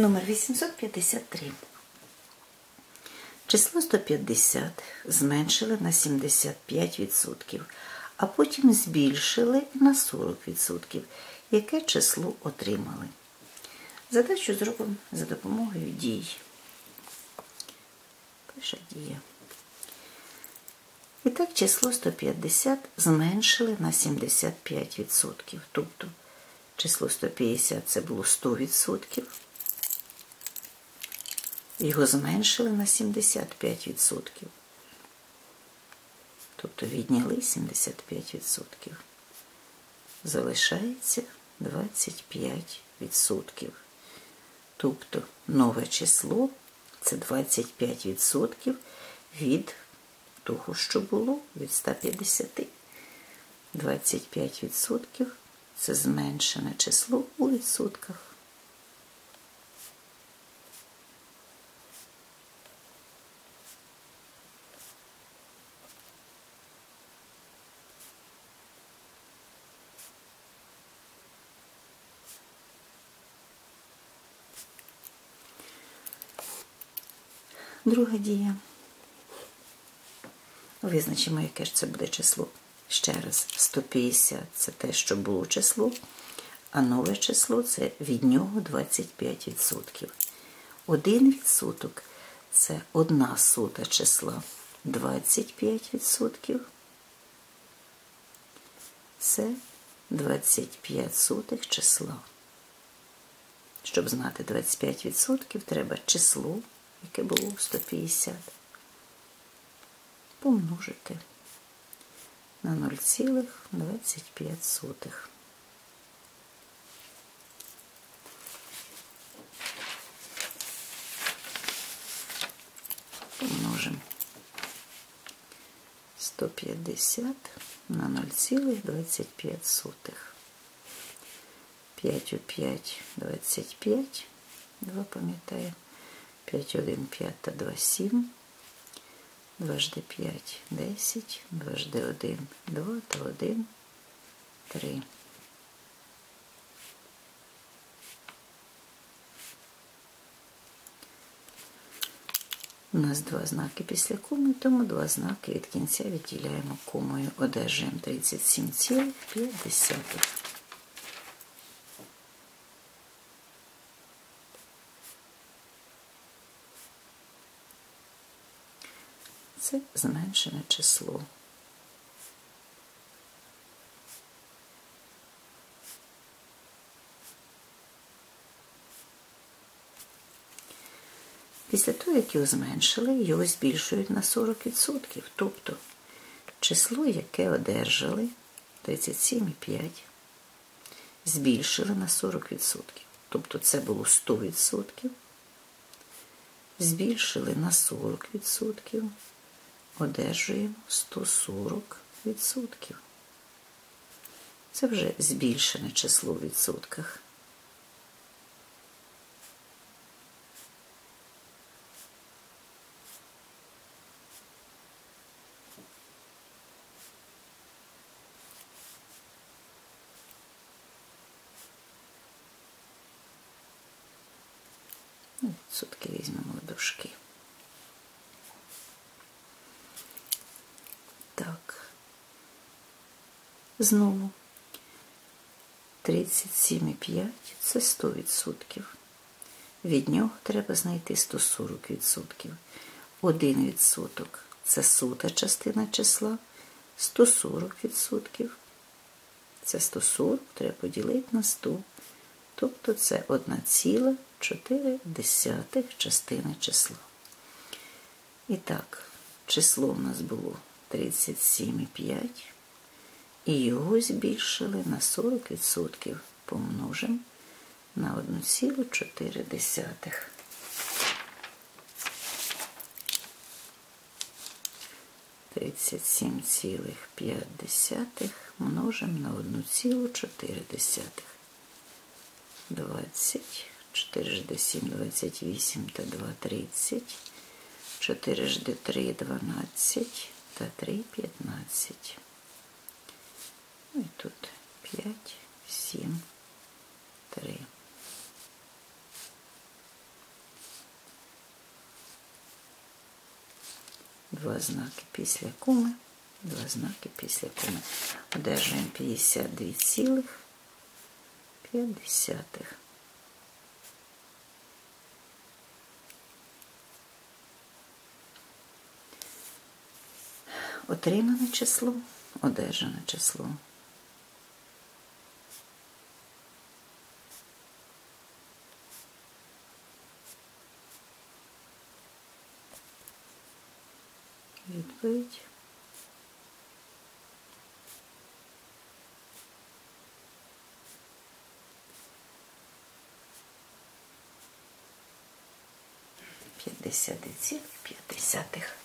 Номер 853. Число 150 зменшили на 75%, а потім збільшили на 40%. Яке число отримали? Задачу зробимо за допомогою дій. Перша дія. І так число 150 зменшили на 75%. Тобто число 150 це було 100%. Його зменшили на 75%. Тобто відняли 75%. Залишається 25%. Тобто нове число це 25% від того, що було від 150. 25% це зменшене число у відсотках. Друга дія. Визначимо, яке ж це буде число. Ще раз, 150 це те, що було число, а нове число це від нього 25%. Один відсоток це одна сота числа 25%. Це 25 сотих числа. Щоб знати 25%, треба число, яке було 150 помножити на 0,25. Помножимо 150 на 0,25. 5 у 5 – 25. 2 пам'ятаємо. 5, 1, 5 та 2, 7. 2 жди 5, 10, 2 жди 1, 2 та 1, 3. У нас два знаки після коми, тому два знаки від кінця відділяємо комою, одержуємо 37,5. Це зменшене число. Після того, як його зменшили, його збільшують на 40%. Тобто число, яке одержали 37,5, збільшили на 40%. Тобто це було 100%, збільшили на 40%, одержуємо 140%. Це вже збільшене число в відсотках. Ну, відсотки візьмемо в дужки. Так. Знову 37,5 це 100%. Від нього треба знайти 140%. Один відсоток це сота частина числа, 140%. Це 140 треба поділити на 100. Тобто це 1,4 частини числа. І так, число у нас було 37,5. І його збільшили на 40%. Помножимо на 1,4. Тридцять сім п'ять десятих множимо на одну цілу чотири десятих. Двадцять, чотири жди сім, двадцять вісім та два тридцять, чотири жди три, дванадцять та три п'ятнадцять. Ну і тут 5, 7, 3. Два знаки після куми, два знаки після куми. Одержуємо 52,5. Отримане число, одержане число. Відповідь. П'ятдесятиці п'ятдесятих.